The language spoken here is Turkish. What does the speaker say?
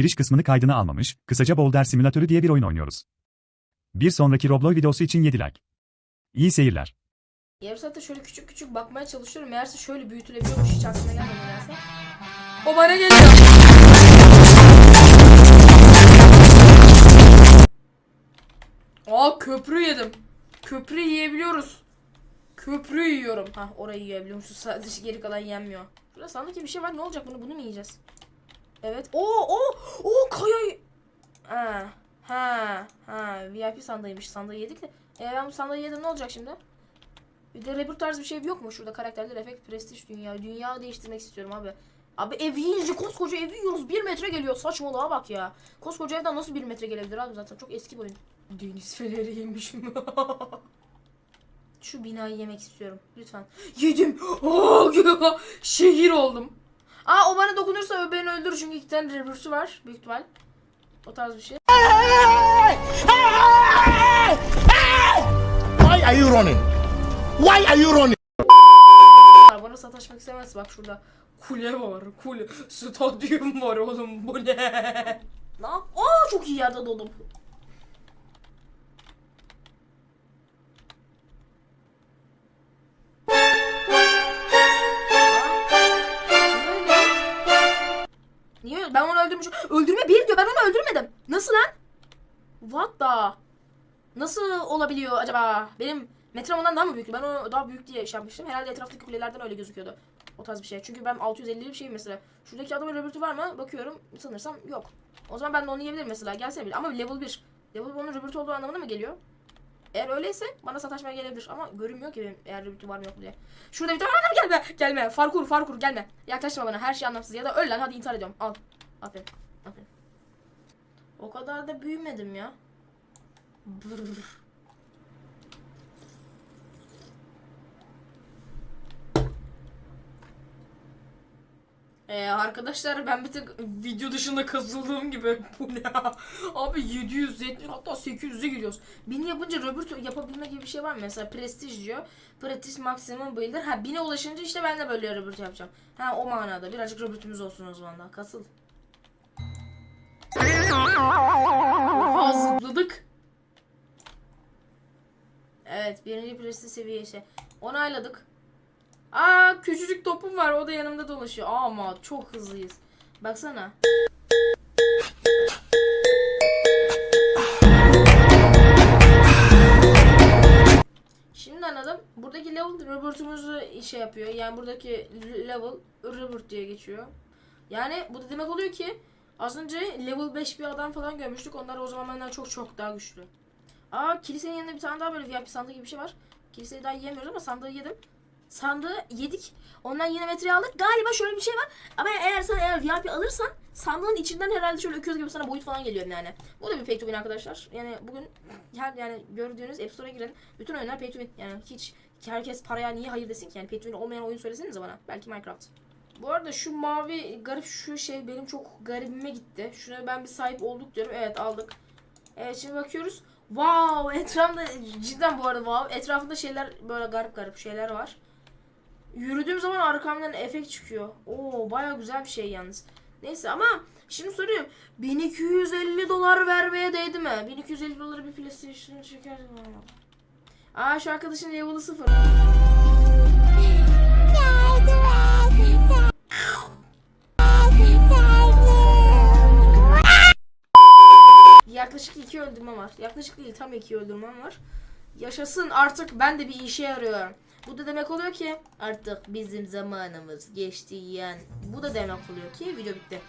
Giriş kısmını kaydına almamış, kısaca Boulder Simülatörü diye bir oyun oynuyoruz. Bir sonraki Roblox videosu için 7 like. İyi seyirler. Yarım saatte şöyle küçük küçük bakmaya çalışıyorum. Meğerse şöyle büyütülebiliyormuş. Hiç aklıma gelmedi meğerse. O bana geliyor. Aa köprü yedim. Köprü yiyebiliyoruz. Köprü yiyorum. Ha orayı yiyebiliyormuşuz. Sadece geri kalan yenmiyor. Şurada sandık gibi bir şey var. Ne olacak bunu? Bunu mu yiyeceğiz? Evet. Oo o o kaya. Ha. Ha. Ha. VIP sandığıymış. Sandığı yedik de. E ben bu sandığı yedim ne olacak şimdi? Bir de reboot tarzı bir şey yok mu şurada karakterler efekt prestij dünya dünya değiştirmek istiyorum abi. Abi ev yiyince koskoca ev yiyoruz bir metre geliyor saçmalığa bak ya. Koskoca evden nasıl bir metre gelebilir abi zaten çok eski bir oyun. Deniz feneriymiş Şu binayı yemek istiyorum lütfen. Yedim. Oh, şehir oldum. Aa o bana dokunursa o beni öldürür çünkü iki tane reverse'ü var büyük ihtimal. O tarz bir şey. Why are you running? Why are you running? Bana sataşmak istemez. Bak şurada kule var. Kule. Stadyum var oğlum. Bu ne? Yap? Aa çok iyi yerde doldum. Öldürmüşüm. Öldürme bir diyor. Ben onu öldürmedim. Nasıl lan? What the? Nasıl olabiliyor acaba? Benim metram ondan daha mı büyüktü? Ben onu daha büyük diye şey yapmıştım. Herhalde etraftaki kulelerden öyle gözüküyordu. O tarz bir şey. Çünkü ben 650'li bir şeyim mesela. Şuradaki adamın Robert'u var mı? Bakıyorum. Sanırsam yok. O zaman ben de onu yiyebilirim mesela. Gelsene bir. Ama level 1. Level 1 onun Robert olduğu anlamına mı geliyor? Eğer öyleyse bana sataşmaya gelebilir ama görünmüyor ki benim eğer Robert'u var mı yok mu diye. Şurada bir tane adam gelme. Gelme. Farkur farkur gelme. Yaklaşma bana. Her şey anlamsız. Ya da öl lan hadi intihar ediyorum. Al. Aferin. Aferin. O kadar da büyümedim ya. Brrr. Ee, arkadaşlar ben bir tık video dışında kazıldığım gibi bu ne? Abi 770 hatta 800'e gidiyoruz. 1000 yapınca Robert yapabilme gibi bir şey var mı? Mesela Prestige diyor. Prestige maksimum builder. Ha 1000'e ulaşınca işte ben de böyle Robert yapacağım. Ha o manada birazcık Robert'ümüz olsun o zaman da. Kasıl. Oha zıpladık. Evet birinci Prestige seviyesi. Onayladık. Aa küçücük topum var o da yanımda dolaşıyor. Ama çok hızlıyız. Baksana. Şimdi anladım. Buradaki level Robert'umuzu şey yapıyor. Yani buradaki level Robert diye geçiyor. Yani bu da demek oluyor ki az önce level 5 bir adam falan görmüştük. Onlar o zaman benden çok çok daha güçlü. Aa kilisenin yanında bir tane daha böyle VIP sandığı gibi bir şey var. Kiliseyi daha yiyemiyoruz ama sandığı yedim. Sandığı yedik. Ondan yine metre aldık. Galiba şöyle bir şey var. Ama eğer sen eğer VIP alırsan sandığın içinden herhalde şöyle öküz gibi sana boyut falan geliyor yani. Bu da bir pay to win arkadaşlar. Yani bugün her yani gördüğünüz App Store'a girin. Bütün oyunlar pay to win. Yani hiç herkes paraya niye hayır desin ki? Yani pay to win olmayan oyun söylesenize bana. Belki Minecraft. Bu arada şu mavi garip şu şey benim çok garibime gitti. Şuna ben bir sahip olduk diyorum. Evet aldık. Evet şimdi bakıyoruz. Wow etrafında cidden bu arada wow. Etrafında şeyler böyle garip garip şeyler var. Yürüdüğüm zaman arkamdan efekt çıkıyor. Oo baya güzel bir şey yalnız. Neyse ama şimdi soruyorum. 1250 dolar vermeye değdi mi? 1250 doları bir PlayStation çeker. Aa şu arkadaşın level'ı sıfır. Yaklaşık iki öldürmem var. Yaklaşık değil tam iki öldürmem var. Yaşasın artık ben de bir işe yarıyorum. Bu da demek oluyor ki artık bizim zamanımız geçti yani. Bu da demek oluyor ki video bitti.